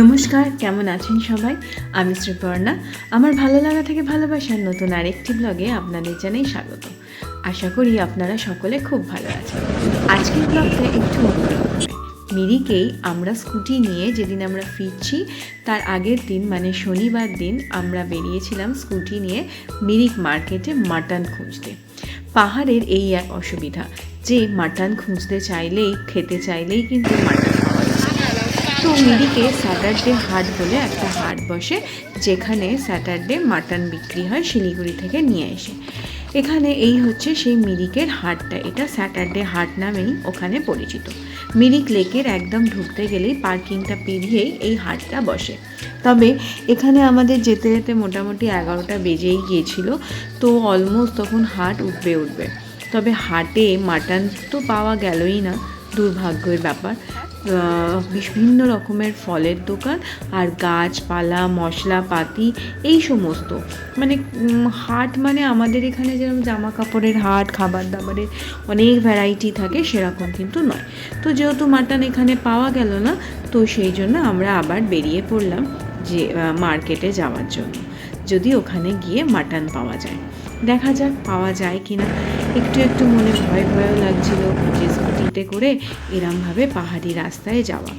নমস্কার, কেমন আছেন সবাই? আমি শ্রীপর্ণা। আমার ভালো লাগা থেকে ভালোবাসার নতুন আরেকটি ব্লগে আপনাদের জানাই স্বাগত। আশা করি আপনারা সকলে খুব ভালো আছেন। আজকের ব্লগটা একটু মিরিকেই আমরা স্কুটি নিয়ে যেদিন আমরা ফিরছি, তার আগের দিন মানে শনিবার দিন, আমরা বেরিয়েছিলাম স্কুটি নিয়ে মিরিক মার্কেটে মাটন খুঁজতে। পাহাড়ের এই এক অসুবিধা, যে মাটন খুঁজতে চাইলেই, খেতে চাইলেই কিন্তু মাটন। তো মিরিকে স্যাটারডে হাট বলে একটা হাট বসে, যেখানে স্যাটারডে মাটন বিক্রি হয় শিলিগুড়ি থেকে নিয়ে এসে। এখানে এই হচ্ছে সেই মিরিকের হাটটা। এটা স্যাটারডে হাট নামেই ওখানে পরিচিত। মিরিক লেকের একদম ঢুকতে গেলেই পার্কিংটা পেরিয়েই এই হাটটা বসে। তবে এখানে আমাদের যেতে যেতে মোটামুটি এগারোটা বেজেই গিয়েছিল, তো অলমোস্ট তখন হাট উঠবে উঠবে। তবে হাটে মাটন তো পাওয়া গেলই না, দুর্ভাগ্যের ব্যাপার। বিভিন্ন রকমের ফলের দোকান আর গাছপালা, মশলাপাতি, এই সমস্ত। মানে হাট মানে আমাদের এখানে যেরকম জামা কাপড়ের হাট খাবার দাবারের অনেক ভ্যারাইটি থাকে, সেরকম কিন্তু নয়। তো যেহেতু মাটন এখানে পাওয়া গেল না, তো সেই জন্য আমরা আবার বেরিয়ে পড়লাম যে মার্কেটে যাওয়ার জন্য। যদি ওখানে গিয়ে মাটন পাওয়া যায়। দেখা যাক পাওয়া যায় কি না একটু একটু মনে ভয় ভয়ও লাগছিল যে স্কুটিতে করে এরমভাবে পাহাড়ি রাস্তায় যাওয়া।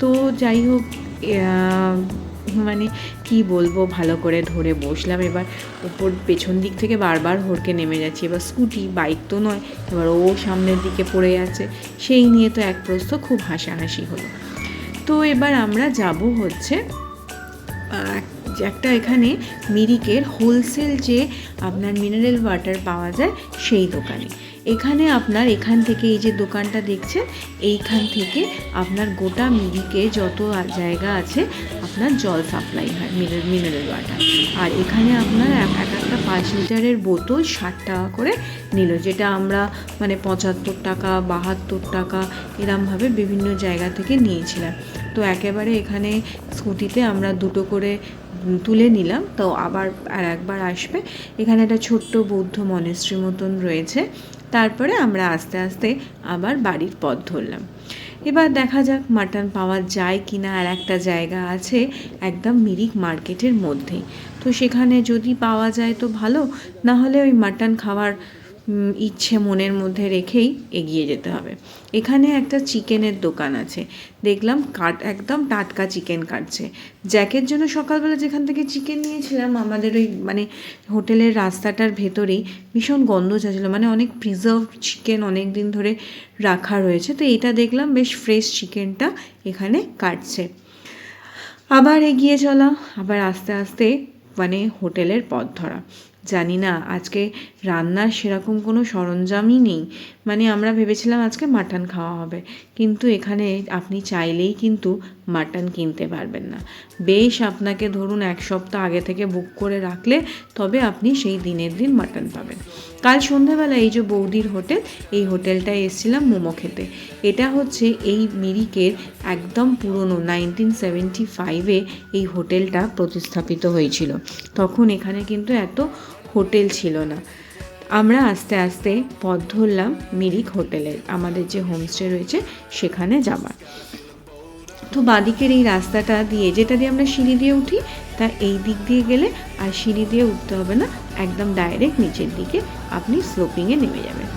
তো যাই হোক মানে কি বলব, ভালো করে ধরে বসলাম। এবার ওপর পেছন দিক থেকে বারবার হড়কে নেমে যাচ্ছি। এবার স্কুটি, বাইক তো নয়, এবার ও সামনের দিকে পড়ে যাচ্ছে সেই নিয়ে তো এক প্রস্থ খুব হাসাহাসি হলো। তো এবার আমরা যাব হচ্ছে একটা এখানে মিরিকের হোলসেল যে আপনার মিনারেল ওয়াটার পাওয়া যায়, সেই দোকানে। এখানে আপনার এখান থেকে এই যে দোকানটা দেখছেন, এইখান থেকে আপনার গোটা মিরিকে যত জায়গা আছে, আপনার জল সাপ্লাই হয় মিনারেল মিনারেল ওয়াটার আর এখানে আপনার এক এক একটা পাঁচ লিটারের বোতল ষাট টাকা করে নিল, যেটা আমরা মানে পঁচাত্তর টাকা, বাহাত্তর টাকা, এরমভাবে বিভিন্ন জায়গা থেকে নিয়েছিলাম। তো একেবারে এখানে স্কুটিতে আমরা দুটো করে তুলে নিলাম। তো আবার আর একবার আসবে। এখানে একটা ছোট্ট বৌদ্ধ মনেশ্রী মতন রয়েছে। তারপরে আমরা আস্তে আস্তে আবার বাড়ির পথ ধরলাম। এবার দেখা যাক মাটন পাওয়া যায় কি না আর একটা জায়গা আছে একদম মিরিক মার্কেটের মধ্যেই। তো সেখানে যদি পাওয়া যায় তো ভালো। না হলে ওই মাটন খাওয়ার ইচ্ছে মনের মধ্যে রেখেই এগিয়ে যেতে হবে। এখানে একটা চিকেনের দোকান আছে। দেখলাম কাট, একদম টাটকা চিকেন কাটছে। জ্যাকের জন্য সকালবেলা যেখান থেকে চিকেন নিয়েছিলাম, আমাদের ওই মানে হোটেলের রাস্তাটার ভেতরেই ভীষণ গন্ধ চাচ্ছিলো মানে অনেক প্রিজার্ভ চিকেন অনেক দিন ধরে রাখা রয়েছে। তো এটা দেখলাম বেশ ফ্রেশ চিকেনটা এখানে কাটছে। আবার এগিয়ে চলা আবার আস্তে আস্তে মানে হোটেলের পথ ধরা। জানি না, আজকে রান্নার সেরকম কোনো সরঞ্জামই নেই। মানে আমরা ভেবেছিলাম আজকে মাটন খাওয়া হবে। কিন্তু এখানে আপনি চাইলেই কিন্তু মাটন কিনতে পারবেন না। বেশ আপনাকে ধরুন এক সপ্তাহ আগে থেকে বুক করে রাখলে তবে আপনি সেই দিনের দিন মাটন পাবেন। কাল সন্ধ্যাবেলা এই যে বৌদির হোটেল এই হোটেলটায় এসেছিলাম মোমো খেতে। এটা হচ্ছে এই মিরিকের একদম পুরনো নাইনটিন সেভেন্টি ফাইভে এই হোটেলটা প্রতিস্থাপিত হয়েছিল। তখন এখানে কিন্তু এত হোটেল ছিল না। আমরা আস্তে আস্তে পথ ধরলাম মিরিক হোটেলের আমাদের যে হোমস্টে রয়েছে সেখানে যাবার তো বাঁদিকের এই রাস্তাটা দিয়ে, যেটা দিয়ে আমরা সিঁড়ি দিয়ে উঠি তা এই দিক দিয়ে গেলে আর সিঁড়ি দিয়ে উঠতে হবে না, একদম ডাইরেক্ট নিচের দিকে আপনি স্লোপিংয়ে নেমে যাবেন।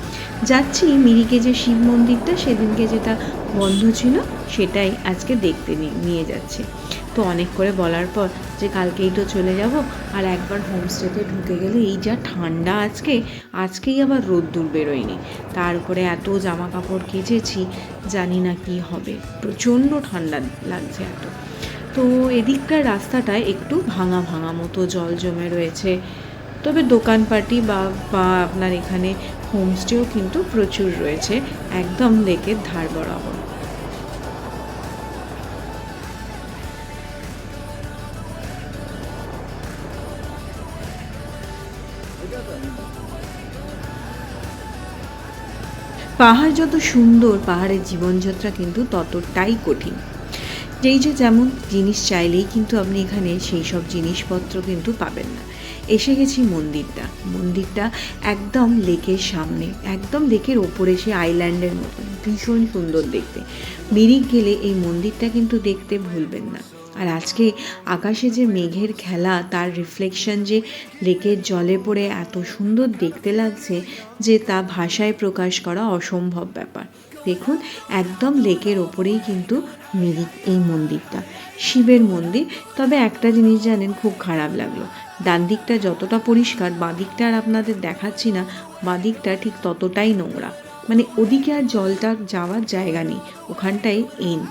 যাচ্ছি মিরিকে যে শিব মন্দিরটা, সেদিনকে যেটা বন্ধ ছিল, সেটাই আজকে দেখতে নিয়ে যাচ্ছে। তো অনেক করে বলার পর যে কালকেই তো চলে যাব, আর একবার হোমস্টেতে ঢুকে গেলে এই যা ঠান্ডা আজকে, আজকেই আবার রোদ্দুর বেরোয়নি। তার উপরে এত জামা কাপড় কেচেছি, জানি না কি হবে। প্রচণ্ড ঠান্ডা লাগছে এত। তো এদিককার রাস্তাটায় একটু ভাঙা ভাঙা মতো জল জমে রয়েছে। তবে দোকানপাটি বা বা আপনার এখানে হোমস্টেও কিন্তু প্রচুর রয়েছে, একদম লেকের ধার বরাবর। পাহাড় যত সুন্দর, পাহাড়ের জীবনযাত্রা কিন্তু ততটাই কঠিন। যেই যে যেমন জিনিস চাইলেই কিন্তু আপনি এখানে সেই সব জিনিসপত্র কিন্তু পাবেন না। এসে গেছি মন্দিরটা। মন্দিরটা একদম লেকের সামনে, একদম লেকের ওপরে সে আইল্যান্ডের মতো ভীষণ সুন্দর দেখতে। মিরিক গেলে এই মন্দিরটা কিন্তু দেখতে ভুলবেন না। আর আজকে আকাশে যে মেঘের খেলা, তার রিফ্লেকশন যে লেকের জলে পড়ে এত সুন্দর দেখতে লাগছে যে তা ভাষায় প্রকাশ করা অসম্ভব ব্যাপার। দেখুন, একদম লেকের ওপরেই কিন্তু মিরিক এই মন্দিরটা। শিবের মন্দির। তবে একটা জিনিস জানেন, খুব খারাপ লাগল। ডান দিকটা যতটা পরিষ্কার, বাঁ দিকটা আর আপনাদের দেখাচ্ছি না, বাঁ দিকটা ঠিক ততটাই নোংরা। মানে ওদিকে আর জলটা যাওয়ার জায়গা নেই, ওখানটাই এন্ড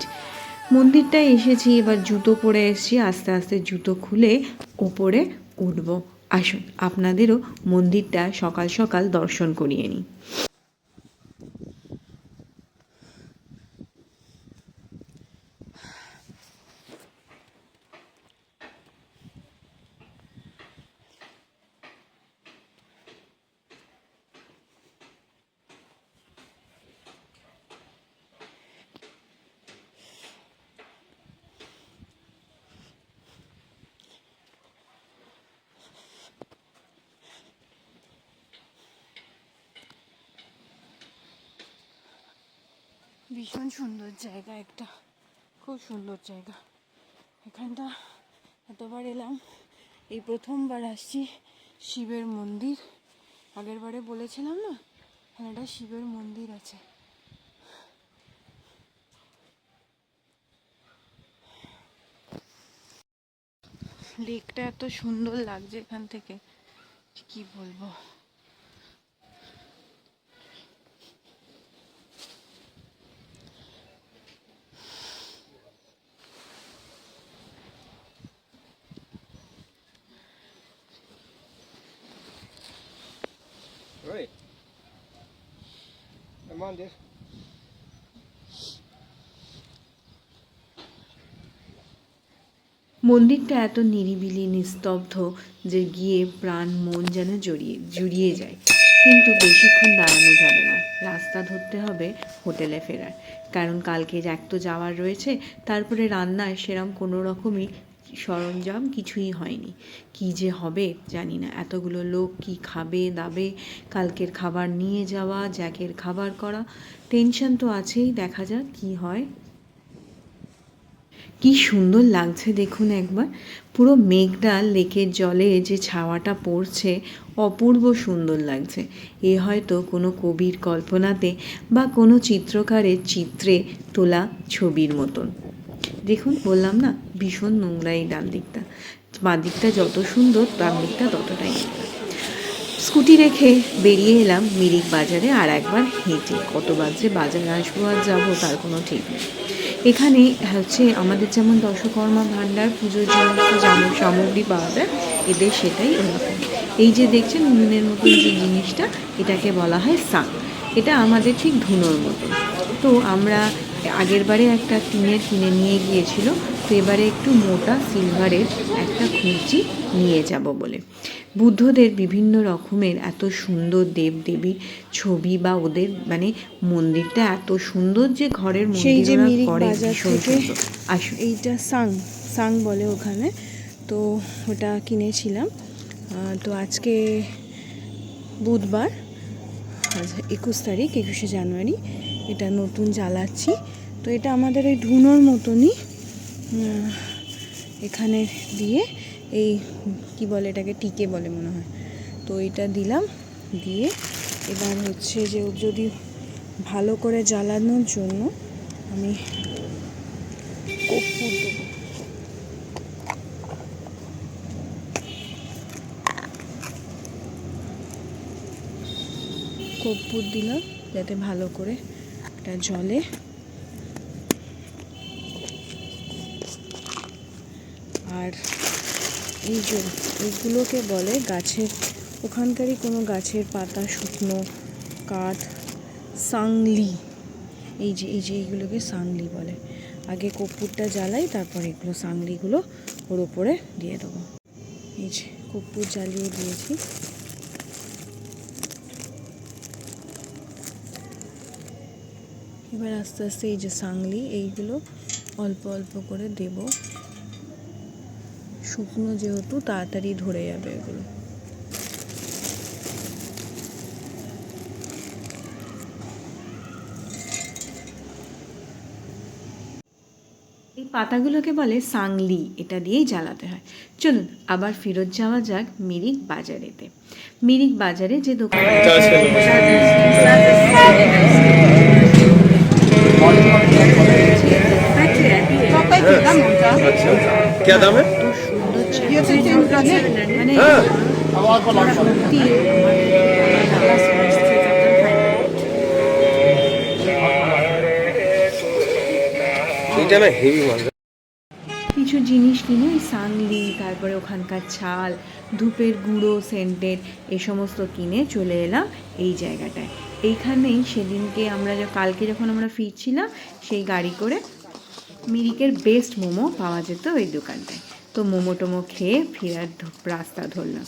মন্দিরটায় এসেছি, এবার জুতো পরে এসেছি, আস্তে আস্তে জুতো খুলে ওপরে উঠব। আসুন, আপনাদেরও মন্দিরটা সকাল সকাল দর্শন করিয়ে নিই। ভীষণ সুন্দর জায়গা একটা। খুব সুন্দর জায়গা। এখানটা এতবার এলাম, এই প্রথমবার আসছি শিবের মন্দির। আগের বারে বলেছিলাম না এখানে একটা শিবের মন্দির আছে। লেকটা এত সুন্দর লাগছে এখান থেকে, কি বলব? Right. Come on, dear. মন্দিরটা এত নিরিবিলি নিস্তব্ধ যে গিয়ে প্রাণ মন যেন জড়িয়ে জুড়িয়ে যায় কিন্তু বেশিক্ষণ দাঁড়ানো যাবে না রাস্তা ধরতে হবে হোটেলে ফেরার কারণ কালকে এক তো যাওয়ার রয়েছে তারপরে রান্নায় সেরম কোনো রকমই সরঞ্জাম কিছুই হয়নি। কি যে হবে জানি না। এতগুলো লোক কি খাবে, দাবে, কালকের খাবার নিয়ে যাওয়া, জ্যাকের খাবার করা, টেনশন তো আছেই, দেখা যাক কি হয়। কি সুন্দর লাগছে দেখুন একবার। পুরো মেঘটা লেকের জলে যে ছাওয়াটা পড়ছে, অপূর্ব সুন্দর লাগছে। এ হয়তো কোনো কবির কল্পনাতে বা কোনো চিত্রকারের চিত্রে তোলা ছবির মতন। দেখুন, বললাম না, ভীষণ নোংরা এই ডান দিকটা। বাঁ দিকটা যত সুন্দর ডান দিকটা ততটাই স্কুটি রেখে বেরিয়ে এলাম মিরিক বাজারে আর একবার হেঁটে। কতবার যে বাজারে আসব আর যাব তার কোনো ঠিক নেই। এখানে হচ্ছে আমাদের যেমন দশকর্মা ভাণ্ডার, পুজোর সমস্ত সামগ্রী পাওয়া যায়, এদের সেটাই ওরকম। এই যে দেখছেন উনুনের মতন যে জিনিসটা, এটাকে বলা হয় সাং এটা আমাদের ঠিক ধুনোর মতন। তো আমরা আগের বারে একটা টিনের কিনে নিয়ে গিয়েছিল তো এবারে একটু মোটা সিলভারের একটা খুঁজি নিয়ে যাব বলে। বুদ্ধদের বিভিন্ন রকমের এত সুন্দর দেবদেবীর ছবি বা ওদের মানে মন্দিরটা এত সুন্দর যে ঘরের মন্দির করে আসুন। এইটা সাং সাং বলে ওখানে তো ওটা কিনেছিলাম। তো আজকে বুধবার আজ একুশ তারিখ একুশে জানুয়ারি এটা নতুন জ্বালাচ্ছি। তো এটা আমাদের ওই ধুনোর মতনই এখানে দিয়ে এই কি বলে এটাকে, টিকে বলে মনে হয়। তো এটা দিলাম, দিয়ে এবার হচ্ছে যে যদি ভালো করে জ্বালানোর জন্য আমি কর্পূর দেবো। কর্পূর দিলাম, যাতে ভালো করে এটা জলে এই যে এইগুলোকে বলে গাছের, ওখানকারই কোনো গাছের পাতা, শুকনো, কাঠ, সাংলি। এই যে এই যে এইগুলোকে সাংলি বলে। আগে কর্পূরটা জ্বালাই, তারপর এগুলো সাংলিগুলো ওর ওপরে দিয়ে দেবো। এই যে কর্পূর জ্বালিয়ে দিয়েছি। এবার আস্তে আস্তে এই যে সাংলি, এইগুলো অল্প অল্প করে দেব। শুকনো যেহেতু তাড়াতাড়ি ধরে যাবে এগুলো। এই পাতাগুলোকে বলে সাংলি এটা দিয়েই জ্বালাতে হয়। চলুন আবার ফেরত যাওয়া যাক মিরিক বাজারেতে। মিরিক বাজারে যে দোকান আচ্ছা, আচ্ছা। কে দামে কিছু জিনিস কিনে সাংলি তারপরে ওখানকার ছাল, ধূপের গুঁড়ো সেন্টেড এই সমস্ত কিনে চলে এলাম এই জায়গাটায়। এইখানেই সেদিনকে আমরা কালকে যখন আমরা ফিরছিলাম, সেই গাড়ি করে মিরিকের বেস্ট মোমো পাওয়া যেত ওই দোকানটায়। তো মোমো টোমো খেয়ে ফেরার রাস্তা ধরলাম।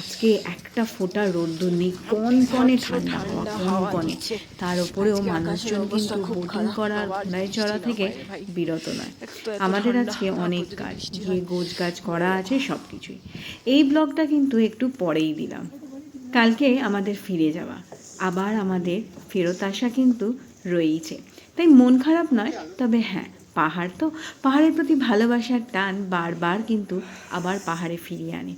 আজকে একটা ফোঁটা রোদ্দুর নেই কনকনে ঠান্ডা হাওয়া কনকনে তার উপরেও মানুষজন কিন্তু বোটিং করার ঘোড়ায় চড়া থেকে বিরত নয়। আমাদের আজকে অনেক কাজ গিয়ে গোছ গাছ করা আছে সব কিছুই এই ব্লগটা কিন্তু একটু পরেই দিলাম। কালকে আমাদের ফিরে যাওয়া আবার আমাদের ফেরত আসা কিন্তু রয়েইছে। তাই মন খারাপ নয় তবে হ্যাঁ পাহাড় তো, পাহাড়ের প্রতি ভালোবাসার টান বারবার কিন্তু আবার পাহাড়ে ফিরিয়ে আনে।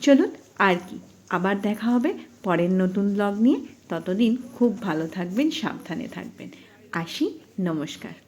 চলুন আর কি, আবার দেখা হবে পরের নতুন ব্লগ নিয়ে। ততদিন খুব ভালো থাকবেন, সাবধানে থাকবেন। আসি, নমস্কার।